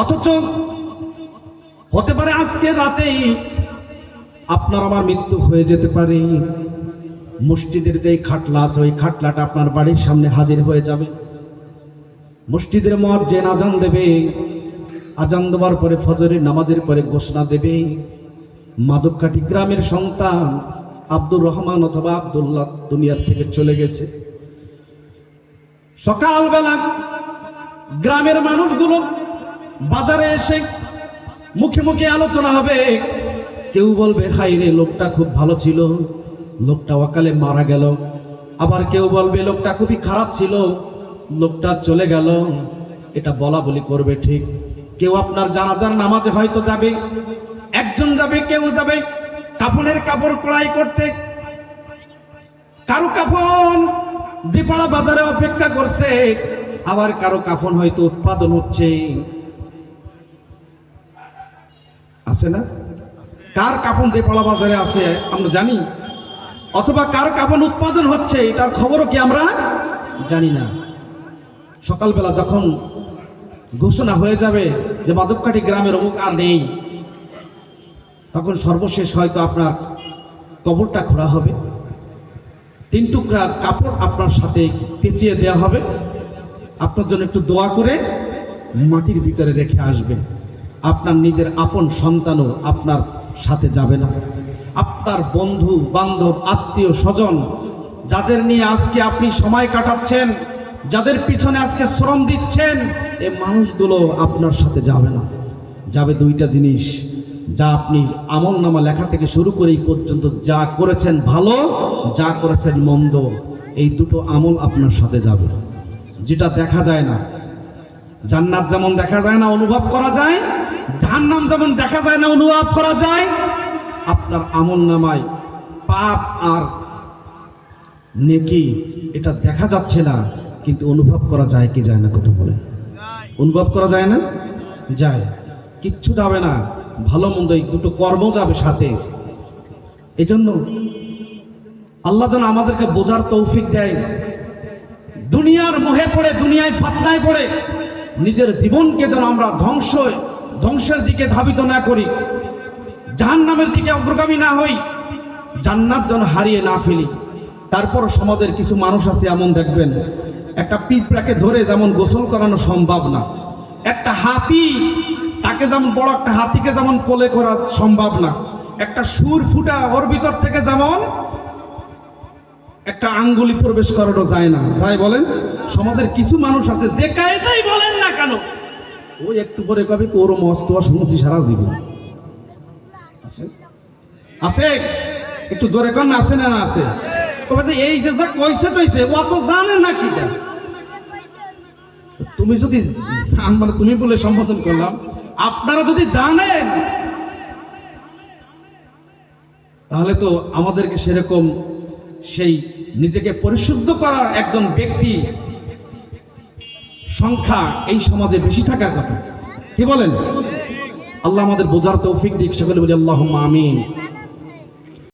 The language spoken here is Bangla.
অথচ হতে পারে আজকে রাতেই আপনার আমার মৃত্যু হয়ে যেতে পারে। মসজিদের যে খাটলা আছে, ওই খাটলাটা আপনার বাড়ির সামনে হাজির হয়ে যাবে। মসজিদের মত যে আজান দেবে, আজান দেওয়ার পরে ফজরের নামাজের পরে ঘোষণা দেবে। মাদককাঠি গ্রামের সন্তান আব্দুর রহমান অথবা আবদুল্লাহ দুনিয়ার থেকে চলে গেছে। সকালবেলা গ্রামের মানুষগুলো বাজারে এসে মুখে মুখে আলোচনা হবে। কেউ বলবে হাই রে লোকটা খুব ভালো ছিল। লোকটা অকালে মারা গেল। আবার কেউ বলবে, লোকটা খুবই খারাপ ছিল। লোকটা চলে গেল। এটা বলা বলি করবে ঠিক। কেউ আপনার জানাজার নামাজে হয়তো যাবে। একজন যাবে, কেউ যাবে। কাপড়ের কাপড় ক্রয় করতে। কারও কাফন দিপাড়া বাজারে অপেক্ষা করছে। আবার কারও কাফন হয়তো উৎপাদন হচ্ছে। আছে না? কার কাফন দিপাড়া বাজারে আছে, আমরা জানি। অথবা কার কাফন উৎপাদন হচ্ছে, এটার খবরও কি আমরা জানি না। সকালবেলা যখন ঘোষণা হয়ে যাবে যে মাদবকাঠি গ্রামের অমুক আর নেই, তখন সর্বশেষ হয়তো আপনার কবরটা খোঁড়া হবে। তিন টুকরা কাপড় আপনার সাথে পেঁচিয়ে দেওয়া হবে। আপনার জন্য একটু দোয়া করে মাটির ভিতরে রেখে আসবেন। আপনার নিজের আপন সন্তানও আপনার সাথে যাবে না। আপনার বন্ধু, বান্ধব, আত্মীয়, স্বজন, যাদের নিয়ে আজকে আপনি সময় কাটাচ্ছেন, যাদের পিছনে আজকে শ্রম দিচ্ছেন এই মানুষগুলো আপনার সাথে যাবে না। যাবে দুইটা জিনিস। যা আপনি আমল নামা লেখা থেকে শুরু করে এই পর্যন্ত যা করেছেন ভালো, যা করেছেন মন্দ, এই দুটো আমল আপনার সাথে যাবে। যেটা দেখা যায় না, জান্নাত যেমন দেখা যায় না, অনুভব করা যায় জাহান্নাম যেমন দেখা যায় না, অনুভব করা যায়, আপনার আমল নামায় পাপ আর নেকি এটা দেখা যাচ্ছে না, কিন্তু অনুভব করা যায় কি যায় না কত বলে। অনুভব করা যায় না? যায়। কিচ্ছু যাবে না, ভালো মন্দ এই দুটো কর্ম যাবে সাথে। এই জন্য আল্লাহ যেন আমাদেরকে বোঝার তৌফিক দেয়। দুনিয়ার মোহে পড়ে, দুনিয়ায় ফাতনায় পড়ে, নিজের জীবনকে যেন আমরা ধ্বংস ধ্বংসের দিকে ধাবিত না করি, জাহান্নামের দিকে অগ্রগামী না হই, জান্নাত যেন হারিয়ে না ফেলি। তারপর সমাজের কিছু মানুষ আছে এমন দেখবেন, একটা পিঁপড়াকে ধরে যেমন গোসল করানো সম্ভব না, একটা হাতি তাকে যেমন বড় একটা হাতিকে যেমন কোলে করা সম্ভব না, একটা সুর ফুটা ওর ভিতর থেকে যেমন একটা আঙ্গুলি প্রবেশ করানো যায় না। যাই বলেন, সমাজের কিছু মানুষ আছে, যে কায়দাই বলেন না কেন ওই একটু পরে কবে ওর মস্ত শুনছি সারা জীবন। আছে? একটু জোরে কর না আছে? না আছে এই যে যা কইছে টইছে, ও তো জানে না কি তুমি যদি মানে তুমি বলে সম্বোধন করলাম, আপনারা যদি জানেন, তাহলে তো আমাদেরকে সেরকম সেই নিজেকে পরিশুদ্ধ করার একজন ব্যক্তি সংখ্যা এই সমাজে বেশি থাকার কথা। কি বলেন? আল্লাহ আমাদের বোঝার তৌফিক দিক, সকলে বলি আল্লাহ আমিন।